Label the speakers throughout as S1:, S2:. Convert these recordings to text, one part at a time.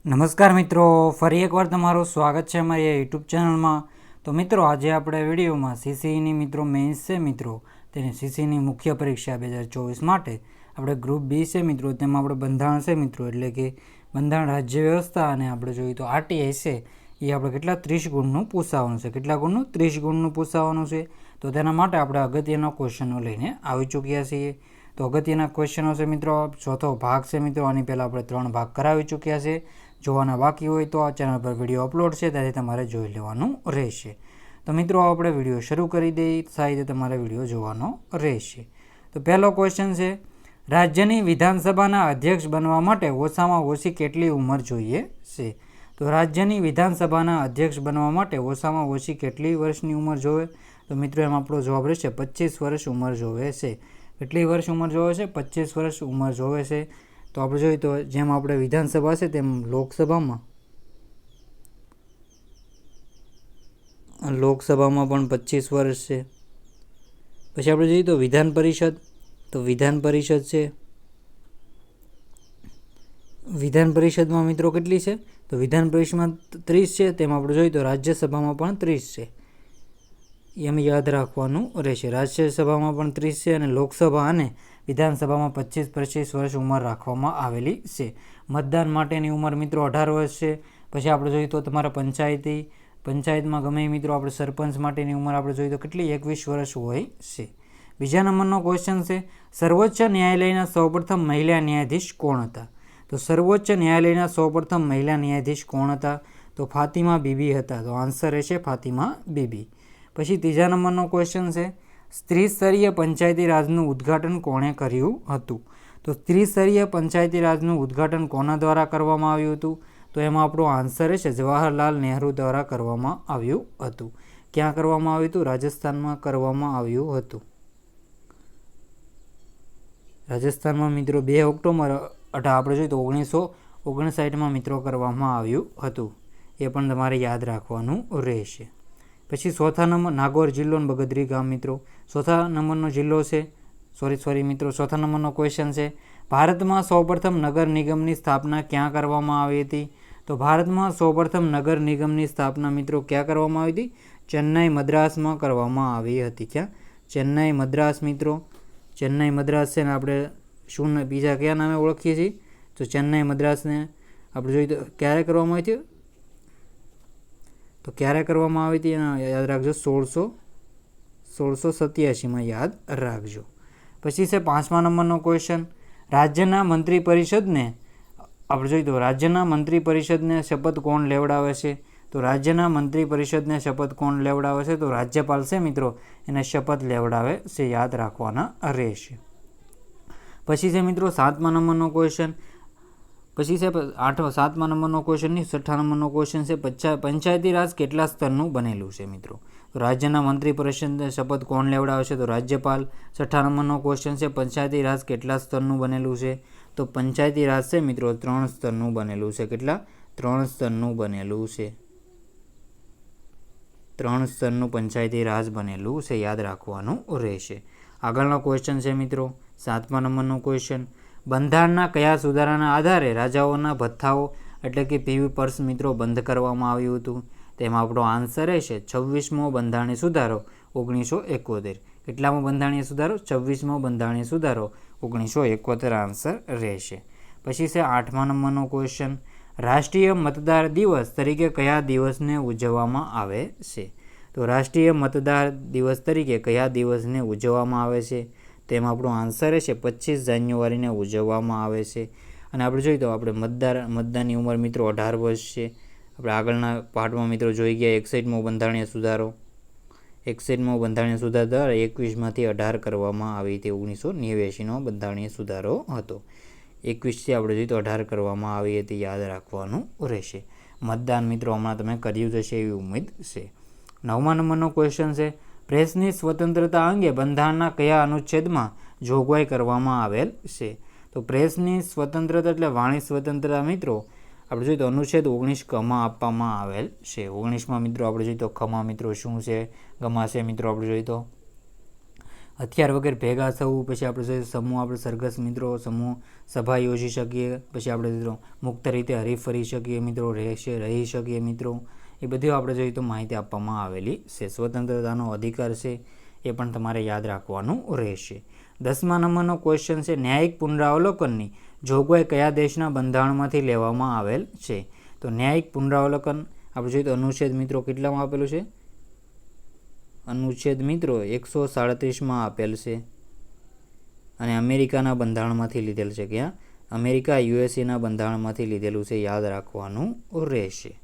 S1: નમસ્કાર મિત્રો, ફરી એકવાર તમારું સ્વાગત છે અમારી યુટ્યુબ ચેનલમાં. તો મિત્રો, આજે આપણે વિડીયોમાં સીસીઈની મિત્રો, મેન્સ છે મિત્રો, તેની સીસીઈની મુખ્ય પરીક્ષા બે હજાર ચોવીસ માટે આપણે ગ્રુપ બી છે મિત્રો, તેમાં આપણે બંધારણ છે મિત્રો, એટલે કે બંધારણ રાજ્ય વ્યવસ્થા અને આપણે જોઈએ તો આરટીઆઈ છે, એ આપણે કેટલા ત્રીસ ગુણનું પૂછાવાનું છે. કેટલા ગુણનું? ત્રીસ ગુણનું પૂછાવાનું છે. તો તેના માટે આપણે અગત્યના ક્વેશ્ચનો લઈને આવી ચૂક્યા છીએ. તો અગત્યના ક્વેશ્ચનો છે મિત્રો, ચોથો ભાગ છે મિત્રો, આની પહેલાં આપણે ત્રણ ભાગ કરાવી ચૂક્યા છે. જોવાના બાકી હોય તો આ ચેનલ પર વીડિયો અપલોડ છે ત્યારે તમારે જોઈ લેવાનું રહેશે. તો મિત્રો આપણે વીડિયો શરૂ કરી દઈએ સાહિત્ય તમારે વીડિયો જોવાનો રહેશે. તો પહેલો ક્વેશ્ચન છે, રાજ્યની વિધાનસભાના અધ્યક્ષ બનવા માટે ઓછામાં ઓછી કેટલી ઉંમર જોઈએ છે? તો રાજ્યની વિધાનસભાના અધ્યક્ષ બનવા માટે ઓછામાં ઓછી કેટલી વર્ષની ઉંમર જોવે? તો મિત્રો, એમાં આપણો જવાબ રહેશે, પચીસ વર્ષ ઉંમર જોવે છે. કેટલી વર્ષ ઉંમર જોવે છે? પચીસ વર્ષ ઉંમર જોવે છે. તો આપણે જોઈએ તો જેમ આપણે વિધાનસભા છે તેમ લોકસભામાં. લોકસભામાં પણ પચીસ વર્ષ છે. પછી આપણે જોઈએ તો વિધાન પરિષદ, તો વિધાન પરિષદ છે. વિધાન પરિષદમાં મિત્રો કેટલી છે? તો વિધાન પરિષદમાં ત્રીસ છે, તેમ આપણે જોઈએ તો રાજ્યસભામાં પણ ત્રીસ છે. એમ યાદ રાખવાનું રહેશે. રાજ્યસભામાં પણ ત્રીસ છે અને લોકસભા અને વિધાનસભામાં પચીસ પચીસ વર્ષ ઉંમર રાખવામાં આવેલી છે. મતદાન માટેની ઉંમર મિત્રો અઢાર વર્ષ છે. પછી આપણે જોઈએ તો તમારા પંચાયતી, પંચાયતમાં ગમે મિત્રો આપણે સરપંચ માટેની ઉંમર આપણે જોઈએ તો કેટલી? એકવીસ વર્ષ હોય છે. બીજા નંબરનો ક્વેશ્ચન છે, સર્વોચ્ચ ન્યાયાલયના સૌપ્રથમ મહિલા ન્યાયાધીશ કોણ હતા? તો સર્વોચ્ચ ન્યાયાલયના સૌપ્રથમ મહિલા ન્યાયાધીશ કોણ હતા? તો ફાતિમા બીબી હતા. તો આન્સર રહેશે ફાતિમા બીબી. પછી ત્રીજા નંબરનો ક્વેશ્ચન છે સ્ત્રી સ્તરીય પંચાયતી રાજનું ઉદ્ઘાટન કોણે કર્યું હતું? તો સ્ત્રીસ્તરીય પંચાયતી રાજનું ઉદ્ઘાટન કોના દ્વારા કરવામાં આવ્યું હતું? તો એમાં આપણો આન્સર છે, જવાહરલાલ નહેરુ દ્વારા કરવામાં આવ્યું હતું. ક્યાં કરવામાં આવ્યું હતું? રાજસ્થાનમાં કરવામાં આવ્યું હતું. રાજસ્થાનમાં મિત્રો બે ઓક્ટોબર, અઢા, આપણે જોઈએ તો ઓગણીસો ઓગણસાઠમાં મિત્રો કરવામાં આવ્યું હતું. એ પણ તમારે યાદ રાખવાનું રહેશે. પછી ચોથા નંબર નાગોર જિલ્લો અને બગદરી ગામ મિત્રો. ચોથા નંબરનો જિલ્લો છે સોરી સોરી મિત્રો, ચોથા નંબરનો ક્વેશ્ચન છે. ભારતમાં સૌપ્રથમ નગર નિગમની સ્થાપના ક્યાં કરવામાં આવી હતી? તો ભારતમાં સૌપ્રથમ નગર નિગમની સ્થાપના મિત્રો ક્યાં કરવામાં આવી હતી? ચેન્નાઈ મદ્રાસમાં કરવામાં આવી હતી. ક્યાં? ચેન્નાઈ મદ્રાસ મિત્રો. ચેન્નાઈ મદ્રાસ છે ને આપણે શું બીજા કયા નામે ઓળખીએ છીએ? તો ચેન્નાઈ મદ્રાસને આપણે જોઈએ તો ક્યારે કરવામાં આવી હતી? તો ક્યારે કરવામાં આવી હતી યાદ રાખજો, સોળસો સોળસો સત્યાસીમાં યાદ રાખજો. પછી છે પાંચમા નંબરનો ક્વેશ્ચન રાજ્યના મંત્રી પરિષદને આપણે જોઈએ તો રાજ્યના મંત્રી પરિષદને શપથ કોણ લેવડાવે છે? તો રાજ્યના મંત્રી પરિષદને શપથ કોણ લેવડાવે છે? તો રાજ્યપાલ છે મિત્રો, એને શપથ લેવડાવે છે, યાદ રાખવાના રહેશે. પછી છે મિત્રો સાતમા નંબરનો ક્વેશ્ચન પછી છે આઠ સાતમા નંબરનો ક્વેશ્ચન નહીં છઠ્ઠા નંબરનો ક્વેશ્ચન છે, પંચા, પંચાયતી રાજ કેટલા સ્તરનું બનેલું છે મિત્રો? રાજ્યના મંત્રી પરિષદને શપથ કોણ લેવડાવશે? તો રાજ્યપાલ. છઠ્ઠા નંબરનો ક્વેશ્ચન છે, પંચાયતી રાજ કેટલા સ્તરનું બનેલું છે? તો પંચાયતી રાજ છે મિત્રો, ત્રણ સ્તરનું બનેલું છે. કેટલા? ત્રણ સ્તરનું બનેલું છે. ત્રણ સ્તરનું પંચાયતી રાજ બનેલું છે, યાદ રાખવાનું રહેશે. આગળનો ક્વેશ્ચન છે મિત્રો, સાતમા નંબરનો ક્વેશ્ચન બંધારણના કયા સુધારાના આધારે રાજાઓના ભથ્થાઓ એટલે કે પીવી પર્સ મિત્રો બંધ કરવામાં આવ્યું હતું? તેમાં આપણો આન્સર રહેશે છવ્વીસમો બંધારણીય સુધારો, ઓગણીસો એકોતેર. કેટલામો બંધારણીય સુધારો? છવ્વીસમો બંધારણીય સુધારો, ઓગણીસો એકોતેર આન્સર રહેશે. પછી છે આઠમા નંબરનો ક્વેશ્ચન રાષ્ટ્રીય મતદાર દિવસ તરીકે કયા દિવસને ઉજવવામાં આવે છે? તો રાષ્ટ્રીય મતદાર દિવસ તરીકે કયા દિવસને ઉજવવામાં આવે છે? તેમાં આપણો આન્સર છે પચીસ જાન્યુઆરીને ઉજવવામાં આવે છે. અને આપણે જોઈએ તો આપણે મતદાર, મતદાનની ઉંમર મિત્રો અઢાર વર્ષ છે. આપણે આગળના પાઠમાં મિત્રો જોઈ ગયા, એકસઠમો બંધારણીય સુધારો. એકસઠમો બંધારણીય સુધાર દ્વારા એકવીસમાંથી અઢાર કરવામાં આવી હતી, ઓગણીસો નેવ્યાસીનો બંધારણીય સુધારો હતો. એકવીસથી આપણે જોઈએ તો અઢાર કરવામાં આવી હતી, યાદ રાખવાનું રહેશે. મતદાન મિત્રો, હમણાં તમે કર્યું જશે એવી ઉમેદ છે. નવમા નંબરનો ક્વેશ્ચન છે. પ્રેસની સ્વતંત્રતા અંગે બંધારણના કયા અનુચ્છેદમાં જોગવાઈ કરવામાં આવેલ છે? તો પ્રેસની સ્વતંત્રતા એટલે વાણી સ્વતંત્રતા મિત્રો, આપણે જોઈએ તો અનુચ્છેદ ઓગણીસ કમાં આપવામાં આવેલ છે. ઓગણીસમાં મિત્રો આપણે જોઈએ તો ખમા મિત્રો શું છે? ગમા છે મિત્રો આપણે જોઈએ તો. હથિયાર વગર ભેગા થવું, પછી આપણે જોઈએ સમૂહ, આપણે સરઘસ મિત્રો, સમૂહ સભા યોજી શકીએ, પછી આપણે મિત્રો મુક્ત રીતે હરીફરી શકીએ મિત્રો, રહેશે, રહી શકીએ મિત્રો. એ બધી આપણે જોઈએ તો માહિતી આપવામાં આવેલી છે. સ્વતંત્રતાનો અધિકાર છે એ પણ તમારે યાદ રાખવાનું રહેશે. દસમા નંબરનો ક્વેશ્ચન છે, ન્યાયિક પુનરાવલોકનની. જોગવાઈ કયા દેશના બંધારણમાંથી લેવામાં આવેલ છે? તો ન્યાયિક પુનરાવલોકન, આપણે જોઈએ તો અનુચ્છેદ મિત્રો કેટલામાં આપેલું છે? અનુચ્છેદ મિત્રો એકસો સાડત્રીસમાં આપેલ છે. અને અમેરિકાના બંધારણમાંથી લીધેલ છે ક્યાં? અમેરિકા યુએસએના બંધારણમાંથી લીધેલું છે, યાદ રાખવાનું રહેશે.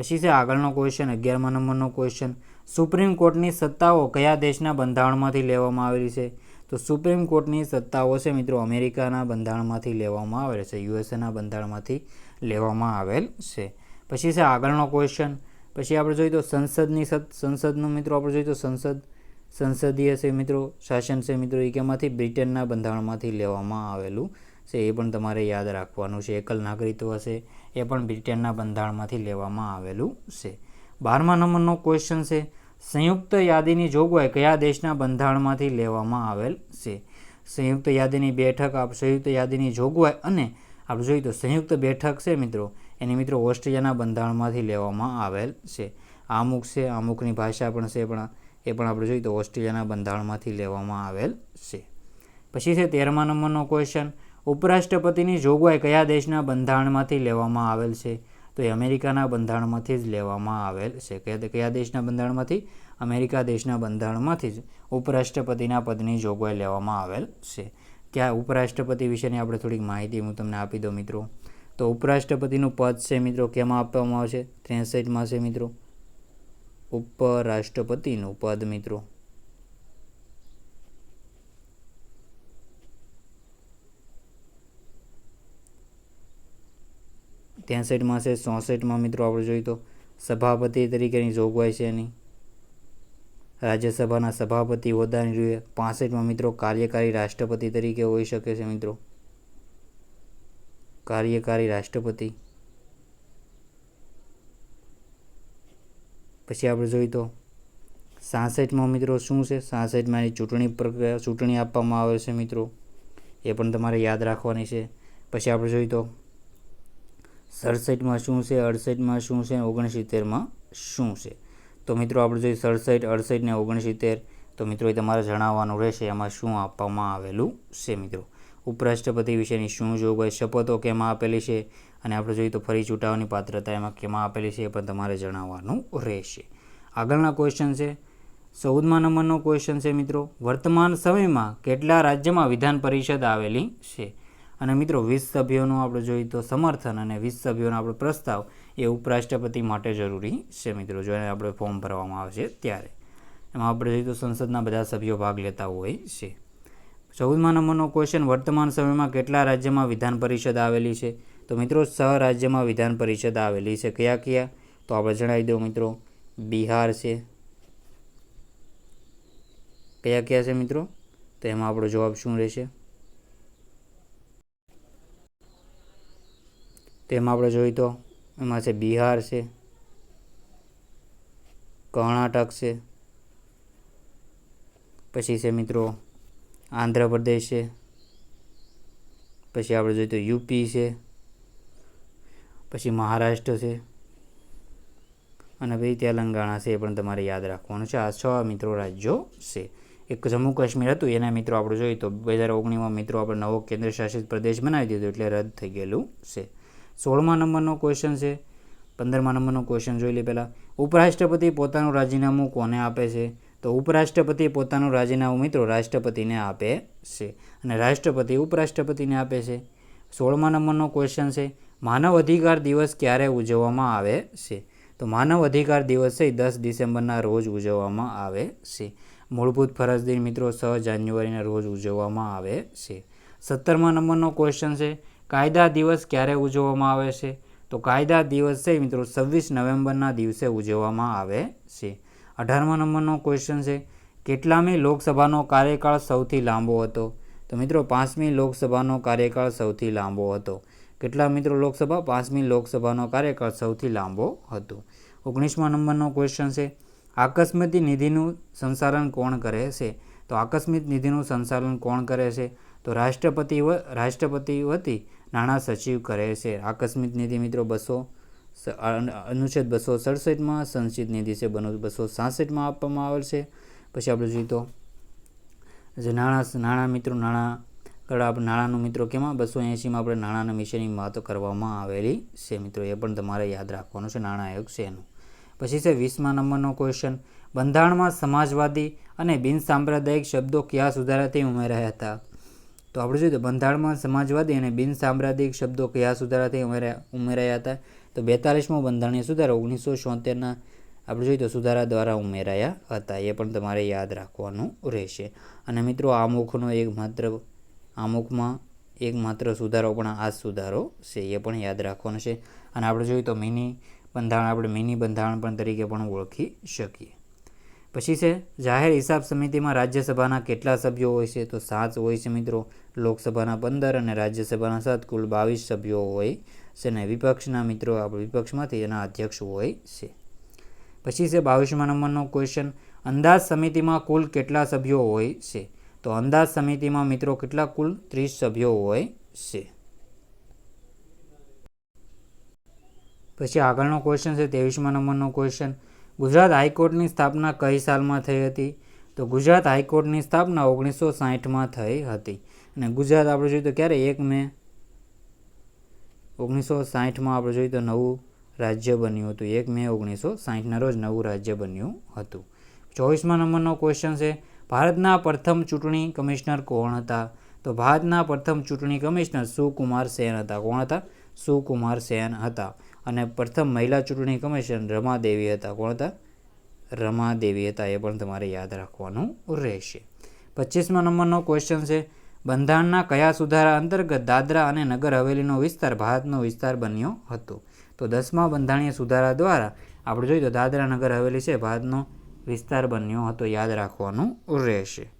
S1: પછી છે આગળનો ક્વેશ્ચન અગિયારમા નંબરનો ક્વેશ્ચન સુપ્રીમ કોર્ટની સત્તાઓ કયા દેશના બંધારણમાંથી લેવામાં આવેલી છે? તો સુપ્રીમ કોર્ટની સત્તાઓ છે મિત્રો અમેરિકાના બંધારણમાંથી લેવામાં આવેલ છે, યુએસએના બંધારણમાંથી લેવામાં આવેલ છે. પછી છે આગળનો ક્વેશ્ચન પછી આપણે જોઈએ તો સંસદની સંસદનો મિત્રો આપણે જોઈએ તો સંસદ, સંસદીય છે મિત્રો, શાસન છે મિત્રો, એ કેમાંથી બ્રિટનના બંધારણમાંથી લેવામાં આવેલું છે, એ પણ તમારે યાદ રાખવાનું છે. એકલ નાગરિકત્વ છે એ પણ બ્રિટનના બંધારણમાંથી લેવામાં આવેલું છે. બારમા નંબરનો ક્વેશ્ચન છે, સંયુક્ત યાદીની જોગવાઈ કયા દેશના બંધારણમાંથી લેવામાં આવેલ છે? સંયુક્ત યાદીની બેઠક, આપ સંયુક્ત યાદીની જોગવાઈ અને આપણે જોઈએ તો સંયુક્ત બેઠક છે મિત્રો, એની મિત્રો ઓસ્ટ્રેલિયાના બંધારણમાંથી લેવામાં આવેલ છે. આમુક છે, અમુકની ભાષા પણ છે, પણ એ પણ આપણે જોઈએ તો ઓસ્ટ્રેલિયાના બંધારણમાંથી લેવામાં આવેલ છે. પછી છે તેરમા નંબરનો ક્વેશ્ચન ઉપરાષ્ટ્રપતિની જોગવાઈ કયા દેશના બંધારણમાંથી લેવામાં આવેલ છે? તો એ અમેરિકાના બંધારણમાંથી જ લેવામાં આવેલ છે. કયા કયા દેશના બંધારણમાંથી? અમેરિકા દેશના બંધારણમાંથી જ ઉપરાષ્ટ્રપતિના પદની જોગવાઈ લેવામાં આવેલ છે. ત્યાં ઉપરાષ્ટ્રપતિ વિશેની આપણે થોડીક માહિતી હું તમને આપી દઉં મિત્રો. તો ઉપરાષ્ટ્રપતિનું પદ છે મિત્રો, કેમાં આપવામાં આવશે? ત્રેસઠમાં છે મિત્રો. ઉપરાષ્ટ્રપતિનું પદ મિત્રો. ત્રેસઠમાં છે, ચોસઠમાં મિત્રો આપણે જોઈએ તો સભાપતિ તરીકેની જોગવાઈ છે એની. રાજ્યસભાના સભાપતિ હોદ્દાની જોઈએ પાસઠમાં મિત્રો કાર્યકારી રાષ્ટ્રપતિ તરીકે હોઈ શકે છે મિત્રો. કાર્યકારી રાષ્ટ્રપતિ. પછી આપણે જોઈએ તો સાસઠમાં મિત્રો શું છે? સાસઠમાં એની ચૂંટણી પ્રક્રિયા, ચૂંટણી આપવામાં આવે છે મિત્રો. એ પણ તમારે યાદ રાખવાની છે. પછી આપણે જોઈએ તો સડસઠમાં શું છે? અડસઠમાં શું છે? ઓગણસિત્તેરમાં શું છે? તો મિત્રો, આપણે જોઈએ સડસઠ, અડસઠ ને ઓગણસિત્તેર. તો મિત્રો, એ તમારે જણાવવાનું રહેશે. એમાં શું આપવામાં આવેલું છે મિત્રો? ઉપરાષ્ટ્રપતિ વિશેની શું જોગવાઈ, શપથો કેમાં આપેલી છે? અને આપણે જોઈએ તો ફરી ચૂંટાવાની પાત્રતા એમાં કેમાં આપેલી છે એ પણ તમારે જણાવવાનું રહેશે. આગળના ક્વેશ્ચન છે. ચૌદમા નંબરનો ક્વેશ્ચન છે મિત્રો. વર્તમાન સમયમાં કેટલા રાજ્યમાં વિધાન પરિષદ આવેલી છે? અને મિત્રો વીસ સભ્યોનું આપણે જોઈએ તો સમર્થન અને વીસ સભ્યોનો આપણો પ્રસ્તાવ એ ઉપરાષ્ટ્રપતિ માટે જરૂરી છે મિત્રો, જો એને આપણે ફોર્મ ભરવામાં આવશે ત્યારે. એમાં આપણે જોઈએ તો સંસદના બધા સભ્યો ભાગ લેતા હોય છે. ચૌદમા નંબરનો ક્વેશ્ચન વર્તમાન સમયમાં કેટલા રાજ્યમાં વિધાન પરિષદ આવેલી છે? તો મિત્રો, છ રાજ્યમાં વિધાન પરિષદ આવેલી છે. કયા કયા? તો આપણે જણાવી દઉં મિત્રો. બિહાર છે. કયા કયા છે મિત્રો? તો એમાં આપણો જવાબ શું રહેશે? તેમાં આપણે જોઈએ તો, એમાં છે બિહાર છે, કર્ણાટક છે, પછી છે મિત્રો આંધ્રપ્રદેશ છે, પછી આપણે જોઈએ તો યુપી છે, પછી મહારાષ્ટ્ર છે, અને પછી તેલંગાણા છે એ પણ તમારે યાદ રાખવાનું છે. આ છ મિત્રો રાજ્યો છે. એક જમ્મુ કાશ્મીર હતું, એના મિત્રો આપણે જોઈએ તો બે હજાર ઓગણીસમાં મિત્રો આપણે નવો કેન્દ્ર શાસિત પ્રદેશ બનાવી દીધો, એટલે રદ થઈ ગયેલું છે. સોળમા નંબરનો ક્વેશ્ચન છે. પંદરમા નંબરનો ક્વેશ્ચન જોઈ લે પહેલાં. ઉપરાષ્ટ્રપતિ પોતાનું રાજીનામું કોને આપે છે? તો ઉપરાષ્ટ્રપતિ પોતાનું રાજીનામું મિત્રો રાષ્ટ્રપતિને આપે છે. અને રાષ્ટ્રપતિ ઉપરાષ્ટ્રપતિને આપે છે. સોળમા નંબરનો ક્વેશ્ચન છે. માનવ અધિકાર દિવસ ક્યારે ઉજવવામાં આવે છે? તો માનવ અધિકાર દિવસ છે દસ ડિસેમ્બરના રોજ ઉજવવામાં આવે છે. મૂળભૂત ફરજ દિન મિત્રો છ જાન્યુઆરીના રોજ ઉજવવામાં આવે છે. સત્તરમા નંબરનો ક્વેશ્ચન છે. કાયદા દિવસ ક્યારે ઉજવવામાં આવે છે? તો કાયદા દિવસ છે મિત્રો છવ્વીસ નવેમ્બરના દિવસે ઉજવવામાં આવે છે. અઢારમા નંબરનો ક્વેશ્ચન છે, કેટલામી લોકસભાનો કાર્યકાળ સૌથી લાંબો હતો? તો મિત્રો પાંચમી લોકસભાનો કાર્યકાળ સૌથી લાંબો હતો. કેટલા મિત્રો લોકસભા? પાંચમી લોકસભાનો કાર્યકાળ સૌથી લાંબો હતો. ઓગણીસમા નંબરનો ક્વેશ્ચન છે, આકસ્મિક નિધિનું સંચાલન કોણ કરે છે? તો આકસ્મિક નિધિનું સંચાલન કોણ કરે છે? તો રાષ્ટ્રપતિ વ- રાષ્ટ્રપતિ વતી નાણાં સચિવ કરે છે. આકસ્મિક નિધિ મિત્રો બસો અનુચ્છેદ બસો સડસઠમાં સંચિત નિધિ છે. બનો, બસો સાસઠમાં આપવામાં આવેલ છે. પછી આપણે જોઈએ તો જે નાણાં નાણાં મિત્રો, નાણાં આપણે નાણાંનું મિત્રો કેમાં? બસો એંશીમાં આપણે નાણાંના વિશેની વાત કરવામાં આવેલી છે મિત્રો. એ પણ તમારે યાદ રાખવાનું છે. નાણાં આયોગ છે એનું. પછી છે વીસમા નંબરનો ક્વેશ્ચન બંધારણમાં સમાજવાદી અને બિનસાંપ્રદાયિક શબ્દો કયા સુધારાથી ઉમેરાયા હતા? તો આપણે જોઈએ તો બંધારણમાં સમાજવાદી અને બિન બિનસાંપ્રદાયિક શબ્દો કયા સુધારાથી ઉમેરાયા હતા? તો બેતાલીસમો બંધારણીય સુધારો ઓગણીસો છોતેરના આપણે જોઈએ તો સુધારા દ્વારા ઉમેરાયા હતા. એ પણ તમારે યાદ રાખવાનું રહેશે. અને મિત્રો, આમુખનો એક માત્ર આમુખમાં એક માત્ર સુધારો પણ આ સુધારો છે, એ પણ યાદ રાખવાનો છે. અને આપણે જોઈએ તો મિની બંધારણ આપણે મિની બંધારણ પણ તરીકે પણ ઓળખી શકીએ. પછી છે, જાહેર હિસાબ સમિતિમાં રાજ્યસભાના કેટલા સભ્યો હોય છે, તો સાત હોય છે મિત્રો. લોકસભાના પંદર અને રાજ્યસભાના સાત, કુલ બાવીસ સભ્યો હોય છે અને વિપક્ષના મિત્રો આપણે વિપક્ષમાંથી એના અધ્યક્ષ હોય છે. પછી છે, બાવીસમા નંબરનો ક્વેશ્ચન અંદાજ સમિતિમાં કુલ કેટલા સભ્યો હોય છે? તો અંદાજ સમિતિમાં મિત્રો કેટલા કુલ? ત્રીસ સભ્યો હોય છે. પછી આગળનો ક્વેશ્ચન છે, ત્રેવીસમા નંબરનો ક્વેશ્ચન ગુજરાત હાઈકોર્ટની સ્થાપના કઈ સાલમાં થઈ હતી? તો ગુજરાત હાઈકોર્ટની સ્થાપના ઓગણીસો સાહીઠમાં થઈ હતી. અને ગુજરાત આપણે જોઈએ તો ક્યારે? એક મે ઓગણીસો સાહીઠમાં આપણે જોઈએ તો નવું રાજ્ય બન્યું હતું. એક મે ઓગણીસો સાહીઠના રોજ નવું રાજ્ય બન્યું હતું. ચોવીસમા નંબરનો ક્વેશ્ચન છે, ભારતના પ્રથમ ચૂંટણી કમિશનર કોણ હતા? તો ભારતના પ્રથમ ચૂંટણી કમિશનર સુકુમાર સેન હતા. કોણ હતા? સુકુમાર સેન હતા. અને પ્રથમ મહિલા ચૂંટણી કમિશનર રમાદેવી હતા. કોણ હતા? રમાદેવી હતા. એ પણ તમારે યાદ રાખવાનું રહેશે. પચીસમા નંબરનો ક્વેશ્ચન છે. બંધારણના કયા સુધારા અંતર્ગત દાદરા અને નગર હવેલીનો વિસ્તાર ભારતનો વિસ્તાર બન્યો હતો? તો દસમા બંધારણીય સુધારા દ્વારા આપણે જોઈએ તો દાદરા નગર હવેલી છે. ભારતનો વિસ્તાર બન્યો હતો. યાદ રાખવાનું રહેશે.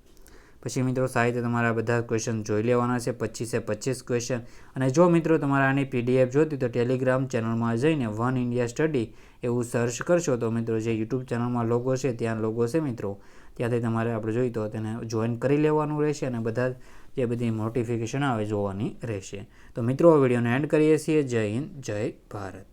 S1: પછી મિત્રો સાહિત્ય તમારા બધા ક્વેશ્ચન જોઈ લેવાના છે. પચીસે પચીસ ક્વેશ્ચન અને જો મિત્રો તમારે આની પીડીએફ જોતી તો ટેલિગ્રામ ચેનલમાં જઈને વન ઇન્ડિયા સ્ટડી એવું સર્ચ કરશો તો મિત્રો જે યુટ્યુબ ચેનલમાં લોગો છે ત્યાં લોગો છે મિત્રો. ત્યાંથી તમારે આપણે જોઈ તો તેને જોઈન કરી લેવાનું રહેશે અને બધા જે બધી નોટિફિકેશન આવે જોવાની રહેશે. તો મિત્રો આ વિડીયોને એન્ડ કરીએ છીએ. જય હિન્દ, જય ભારત.